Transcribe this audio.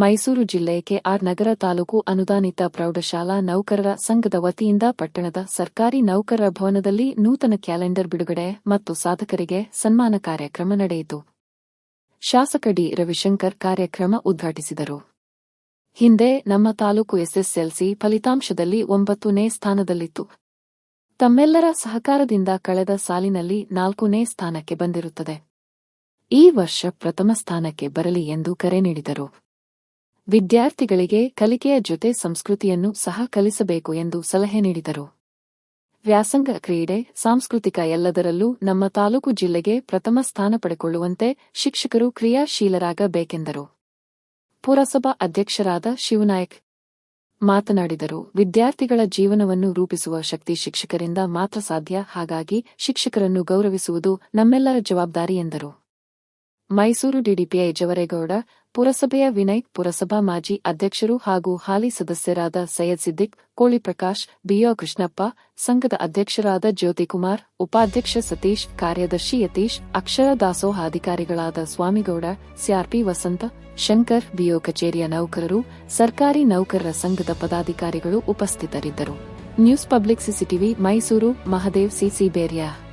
ಮೈಸೂರು ಜಿಲ್ಲೆ ಕೆಆರ್ ನಗರ ತಾಲೂಕು ಅನುದಾನಿತ ಪ್ರೌಢಶಾಲಾ ನೌಕರರ ಸಂಘದ ವತಿಯಿಂದ ಪಟ್ಟಣದ ಸರ್ಕಾರಿ ನೌಕರರ ಭವನದಲ್ಲಿ ನೂತನ ಕ್ಯಾಲೆಂಡರ್ ಬಿಡುಗಡೆ ಮತ್ತು ಸಾಧಕರಿಗೆ ಸನ್ಮಾನ ಕಾರ್ಯಕ್ರಮ ನಡೆಯಿತು. ಶಾಸಕ ಡಿ ರವಿಶಂಕರ್ ಕಾರ್ಯಕ್ರಮ ಉದ್ಘಾಟಿಸಿದರು. ಹಿಂದೆ ನಮ್ಮ ತಾಲೂಕು ಎಸ್ಎಸ್ಎಲ್ಸಿ ಫಲಿತಾಂಶದಲ್ಲಿ ಒಂಬತ್ತನೇ ಸ್ಥಾನದಲ್ಲಿತ್ತು. ತಮ್ಮೆಲ್ಲರ ಸಹಕಾರದಿಂದ ಕಳೆದ ಸಾಲಿನಲ್ಲಿ ನಾಲ್ಕನೇ ಸ್ಥಾನಕ್ಕೆ ಬಂದಿರುತ್ತದೆ. ಈ ವರ್ಷ ಪ್ರಥಮ ಸ್ಥಾನಕ್ಕೆ ಬರಲಿ ಎಂದು ಕರೆ ನೀಡಿದರು. ವಿದ್ಯಾರ್ಥಿಗಳಿಗೆ ಕಲಿಕೆಯ ಜೊತೆ ಸಂಸ್ಕೃತಿಯನ್ನು ಸಹ ಕಲಿಸಬೇಕು ಎಂದು ಸಲಹೆ ನೀಡಿದರು. ವ್ಯಾಸಂಗ ಕ್ರೀಡೆ, ಸಾಂಸ್ಕೃತಿಕ ಎಲ್ಲದರಲ್ಲೂ ನಮ್ಮ ತಾಲೂಕು ಜಿಲ್ಲೆಗೆ ಪ್ರಥಮ ಸ್ಥಾನ ಪಡೆಕೊಳ್ಳುವಂತೆ ಶಿಕ್ಷಕರು ಕ್ರಿಯಾಶೀಲರಾಗಬೇಕೆಂದರು. ಪುರಸಭಾ ಅಧ್ಯಕ್ಷರಾದ ಶಿವನಾಯಕ್ ಮಾತನಾಡಿದರು, ವಿದ್ಯಾರ್ಥಿಗಳ ಜೀವನವನ್ನು ರೂಪಿಸುವ ಶಕ್ತಿ ಶಿಕ್ಷಕರಿಂದ ಮಾತ್ರ ಸಾಧ್ಯ, ಹಾಗಾಗಿ ಶಿಕ್ಷಕರನ್ನು ಗೌರವಿಸುವುದು ನಮ್ಮೆಲ್ಲರ ಜವಾಬ್ದಾರಿ ಎಂದರು. ಮೈಸೂರು ಡಿಡಿಪಿಐ ಜವರೇಗೌಡ ಪುರಸಭೆಯ ವಿನಯ್, ಪುರಸಭಾ ಮಾಜಿ ಅಧ್ಯಕ್ಷರು ಹಾಗೂ ಹಾಲಿ ಸದಸ್ಯರಾದ ಸೈಯದ್ ಸಿದ್ದಿಕ್ ಕೋಳಿಪ್ರಕಾಶ್ ಬಿಒ ಕೃಷ್ಣಪ್ಪ, ಸಂಘದ ಅಧ್ಯಕ್ಷರಾದ ಜ್ಯೋತಿಕುಮಾರ್, ಉಪಾಧ್ಯಕ್ಷ ಸತೀಶ್, ಕಾರ್ಯದರ್ಶಿ ಯತೀಶ್, ಅಕ್ಷರ ದಾಸೋಹ ಅಧಿಕಾರಿಗಳಾದ ಸ್ವಾಮಿಗೌಡ, ಸಿಆರ್ಪಿ ವಸಂತ, ಶಂಕರ್ ಬಿಒ ಕಚೇರಿಯ ನೌಕರರು, ಸರ್ಕಾರಿ ನೌಕರರ ಸಂಘದ ಪದಾಧಿಕಾರಿಗಳು ಉಪಸ್ಥಿತರಿದ್ದರು. News public CCTV Mysuru, Mahadev CC Berya.